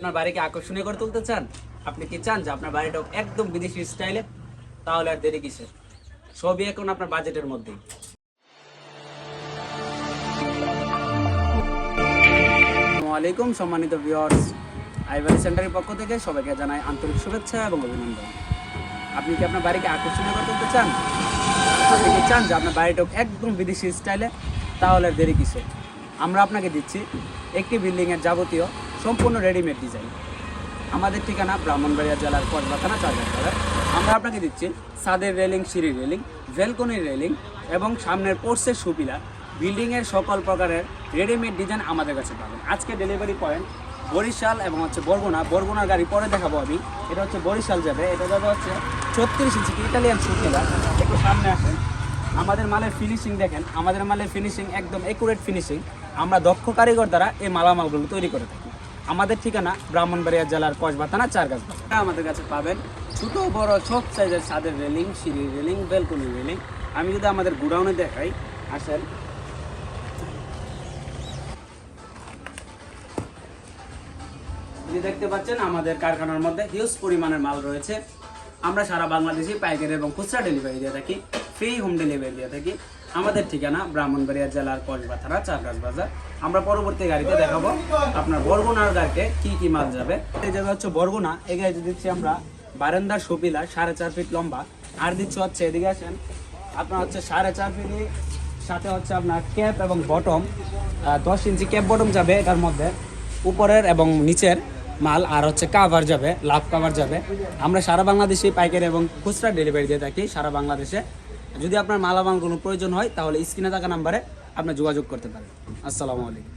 আপনার বাড়িকে আকর্ষণীয় করে তুলতে চান, আপনি কি চান যে আপনার বাড়িটা একদম বিদেশি স্টাইলে? তাহলে আর দেরি কিসের? সবই এখন আপনার বাজেটের মধ্যেই আলাইকুম, সম্মানিত ভিউয়ার্স আইভারি সেন্টারের পক্ষ থেকে সবাইকে জানাই আন্তরিক শুভেচ্ছা এবং অভিনন্দন। আপনি কি আপনার বাড়িকে আকর্ষণীয় করে তুলতে চান? আপনি কি চান যে আপনার বাড়িটা একদম বিদেশি স্টাইলে? তাহলে আর দেরি কিসের? আমরা আপনাকে দিচ্ছি একটি বিল্ডিংয়ের যাবতীয় সম্পূর্ণ রেডিমেড ডিজাইন আমাদের ঠিকানা ব্রাহ্মণবাড়িয়া জেলার কসবা থানা আমরা আপনাকে দিচ্ছি সাদের রেলিং সিঁড়ি রেলিং ভেলকনির রেলিং এবং সামনের পোর্সের সুবিধা। বিল্ডিংয়ের সকল প্রকারের রেডিমেড ডিজাইন আমাদের কাছে পাবেন। আজকে ডেলিভারি পয়েন্ট বরিশাল এবং হচ্ছে বরগুনা। বরগুনার গাড়ি পরে দেখাবো আমি। এটা হচ্ছে বরিশাল যাবে। এটা যাবে হচ্ছে ছত্রিশ ইঞ্চি ইটালিয়ান সুবিধা। একটু সামনে আসেন। আমাদের মালের ফিনিশিং দেখেন। আমাদের মালের ফিনিশিং একদম একুরেট ফিনিশিং আমরা দক্ষ কারিগর দ্বারা এই মালামালগুলো তৈরি করে থাকি। আমাদের ঠিকানা ব্রাহ্মণবাড়িয়া জেলার কসবা থানা, চারগাছ আমাদের কাছে পাবেন ছোট, বড়, সব সাইজের ছাদের রেলিং সিঁড়ি রেলিং বেলকনি রেলিং। আমি যদি আমাদের গুডাউনে দেখাই, আসেন। দেখতে পাচ্ছেন, আমাদের কারখানার মধ্যে হিউজ পরিমাণের মাল রয়েছে। আমরা সারা বাংলাদেশে পাইকারি এবং খুচরা ডেলিভারি দিয়ে থাকি। ফ্রি হোম ডেলিভারি দিয়ে থাকি। আমাদের ঠিকানা ব্রাহ্মণবাড়িয়া জেলার কসবা থানা চারগাছ বাজার। আমরা পরবর্তী গাড়িতে দেখাবো আপনার বরগুনার গাড়িতে কি কি মাল যাবে। এই জায়গা হচ্ছে বরগুনা। এই গাড়িতে দিচ্ছি আমরা বারান্দার সপিলা, সাড়ে চার ফিট লম্বা। আর দিচ্ছি হচ্ছে এদিকে আসেন, আপনার হচ্ছে সাড়ে চার ফিট, সাথে হচ্ছে আপনার ক্যাপ এবং বটম। দশ ইঞ্চি ক্যাপ বটম যাবে এটার মধ্যে। উপরের এবং নিচের মাল আর হচ্ছে কাভার যাবে লাভ কাভার যাবে। আমরা সারা বাংলাদেশে পাইকারি এবং খুচরা ডেলিভারি দিয়ে থাকি, সারা বাংলাদেশে। যদি আপনার মালামাল কোনো প্রয়োজন হয়, তাহলে স্ক্রিনে থাকা নাম্বারে আপনি যোগাযোগ করতে পারেন। আসসালামু আলাইকুম।